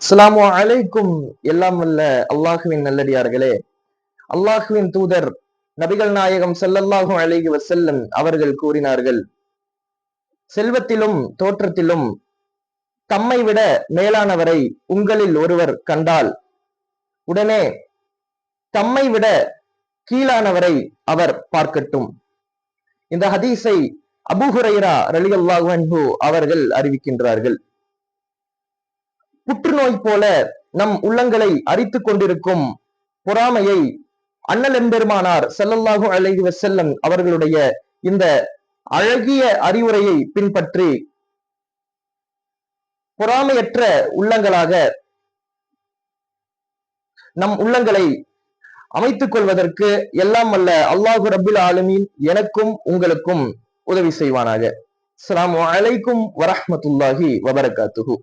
அஸ்லாமு அலைக்கும். எல்லாம் வல்ல அல்லாஹுவின் நல்லடியார்களே. அல்லாஹுவின் தூதர் நபிகள் நாயகம் ஸல்லல்லாஹு அழகி வசல்லம் அவர்கள் கூறினார்கள். செல்வத்திலும் தோற்றத்திலும் தம்மை விட மேலானவரை உங்களில் ஒருவர் கண்டால் உடனே தம்மை விட கீழானவரை அவர் பார்க்கட்டும். இந்த ஹதீஸை அபுஹுரைரா ரலி அல்லாஹு அன்ஹு அவர்கள் அறிவிக்கின்றார்கள். புற்றுநோய் போல நம் உள்ளங்களை அரித்து கொண்டிருக்கும் பொறாமையை அண்ணல் எம்பெருமானார் ஸல்லல்லாஹு அழகி வஸல்லம் அவர்களுடைய இந்த அழகிய அறிவுரையை பின்பற்றி பொறாமையற்ற உள்ளங்களாக நம் உள்ளங்களை அமைத்துக் கொள்வதற்கு எல்லாம் அல்ல அல்லாஹு ரபில் ஆலமீன் எனக்கும் உங்களுக்கும் உதவி செய்வானாக. அஸ்ஸலாமு அலைக்கும் வரஹ்மத்துல்லாஹி வபரகாத்துஹு.